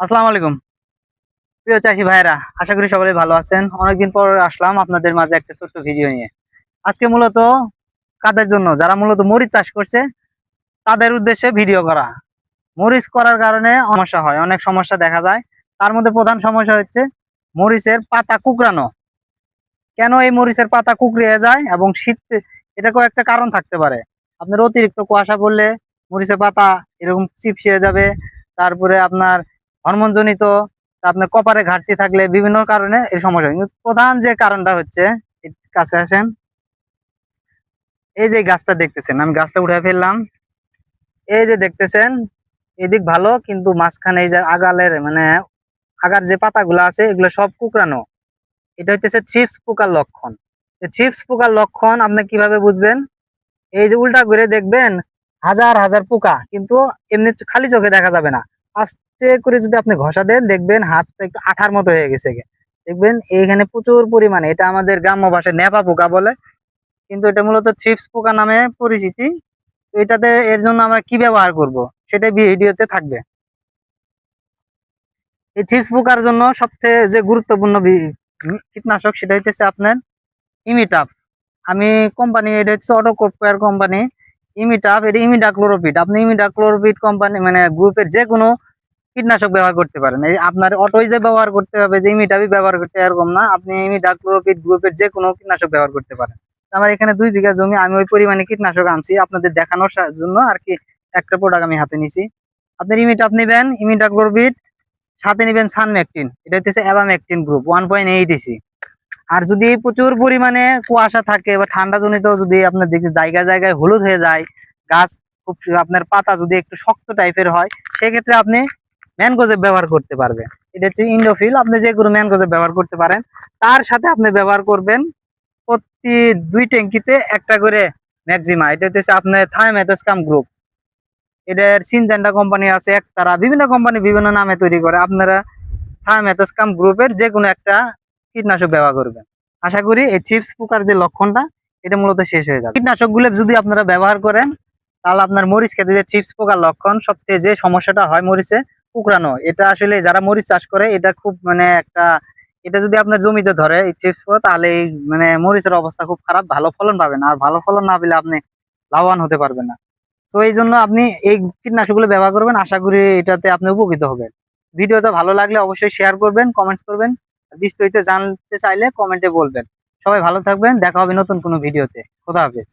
আসসালামু আলাইকুম। প্রিয় চাষি ভাইরা আশা করি সবাই ভালো আছেন। অনেকদিন পর আসলাম আপনাদের মাঝে একটা ছোট্ট ভিডিও নিয়ে। আজকে মূলত কাদের জন্য? যারা মূলত মরিচ চাষ করছে, তাদের উদ্দেশ্যে ভিডিও করা। মরিচ করার কারণে সমস্যা হয়, অনেক সমস্যা দেখা যায়। তার মধ্যে প্রধান সমস্যা হচ্ছে মরিচের পাতা কুকরানো কেন এই মরিচের পাতা কুকড়িয়ে যায় এবং শীত এটাকেও একটা কারণ থাকতে পারে। আপনার অতিরিক্ত কুয়াশা পড়লে মরিচের পাতা এরকম চিপসিয়ে যাবে। তারপরে আপনার হরমোনজনিত, আপনার কপারে ঘাটতি থাকলে বিভিন্ন কারণে এই সমস্যা। কিন্তু প্রধান যে কারণটা হচ্ছে কাছে আসেন। এই যে গাছটা দেখতেছেন, আমি গাছটা উঠে ফেললাম। এই যে দেখতেছেন, এদিক ভালো, কিন্তু মাঝখানে এই যে আগালের মানে আগার যে পাতাগুলো আছে, এগুলো সব কুকরানো এটা হচ্ছে চিপস পোকার লক্ষণ। চিপস পোকার লক্ষণ আপনি কীভাবে বুঝবেন? এই যে উল্টা ঘুরে দেখবেন, হাজার হাজার পোকা, কিন্তু এমনি খালি চোখে দেখা যাবে না। আস্তে করে যদি আপনি ঘষা দেন, দেখবেন হাতটা একটু আঠার মতো হয়ে গেছে দেখবেন এইখানে প্রচুর পরিমাণে, এটা আমাদের গ্রাম্য ভাষায় নেপা পোকা বলে, কিন্তু এটা মূলত চিপস পোকা নামে পরিচিতি। এটাতে এর জন্য আমরা কি ব্যবহার করব? সেটাই ভিডিওতে থাকবে। এই চিপস পোকার জন্য সবচেয়ে যে গুরুত্বপূর্ণ কীটনাশক সেটা হইতেছে আপনার ইমিটাফ। আমি কোম্পানি, এটা হচ্ছে অটোকোপের কোম্পানি। ইমিটাফ, এটা ইমিডাক্লোরোপিড আপনি ইমিডাক্লোরোপিড কোম্পানি মানে গ্রুপের যে কোনো কীটনাশক ব্যবহার করতে পারেন। এই আপনার অটোই যে ব্যবহার করতে হবে, যে ইমিটাবি ব্যবহার করতে এরকম না। আপনি ইমিডাক্লোরোপিড গ্রুপের যে কোনো কীটনাশক ব্যবহার করতে পারেন। আমার এখানে দুই বিঘা জমি, আমি ওই পরিমাণে কীটনাশক আনছি। আপনাদের দেখানোর জন্য আর কি একটা প্রোডাক্ট আমি হাতে নিছি। আপনার ইমিটাপ নেবেন ইমিডাক্লোরোপিড সাথে নেবেন সানমেকটিন। এটা হচ্ছে abamectin group one point eight EC আর যদি প্রচুর পরিমাণে কুয়াশা থাকে বা ঠান্ডা জনিত যদি আপনার দেখি জায়গায় জায়গায় হলুদ হয়ে যায়, গাছ খুব আপনার পাতা যদি একটু শক্ত টাইপের হয়, সেক্ষেত্রে আপনি ম্যানগোজেব ব্যবহার করতে পারবে। এটা হচ্ছে ইন্ডোফিল, আপনি যে কোনো ম্যানগোজেব ব্যবহার করতে পারেন। তার সাথে আপনি ব্যবহার করবেন প্রতি দুই ট্যাঙ্কিতে একটা করে ম্যাক্সিমা। এটা হচ্ছে আপনার থাইমেথোস্কাম গ্রুপ। এটার সিনজেন্ডা কোম্পানি আছে, এক তারা। বিভিন্ন কোম্পানি বিভিন্ন নামে তৈরি করে। আপনারা থাইমেথোস্কাম গ্রুপের যে কোনো একটা কীটনাশক ব্যবহার করবেন। আশা করি এই চিপস পোকার যে লক্ষণটা, এটা মূলত শেষ হয়ে যাবে। কীটনাশকগুলো যদি আপনারা ব্যবহার করেন, তাহলে আপনার মরিচ খেতে যে চিপস পোকার লক্ষণ, সবচেয়ে যে সমস্যাটা হয় মরিচে কুকরানো এটা আসলে যারা মরিচ চাষ করে, এটা খুব মানে একটা, এটা যদি আপনার জমিতে ধরে চিপস তাহলে মানে মরিচের অবস্থা খুব খারাপ। ভালো ফলন পাবেন। আর ভালো ফলন না পেলে আপনি লাভবান হতে পারবেন না। তো এই জন্য আপনি এই কীটনাশকগুলো ব্যবহার করবেন। আশা করি এটাতে আপনি উপকৃত হবেন। ভিডিওটা ভালো লাগলে অবশ্যই শেয়ার করবেন কমেন্টস করবেন। বিস্তারিত জানতে চাইলে কমেন্টে বলবেন। সবাই ভালো থাকবেন। দেখা হবে নতুন কোনো ভিডিওতে। খোদা হাফেজ।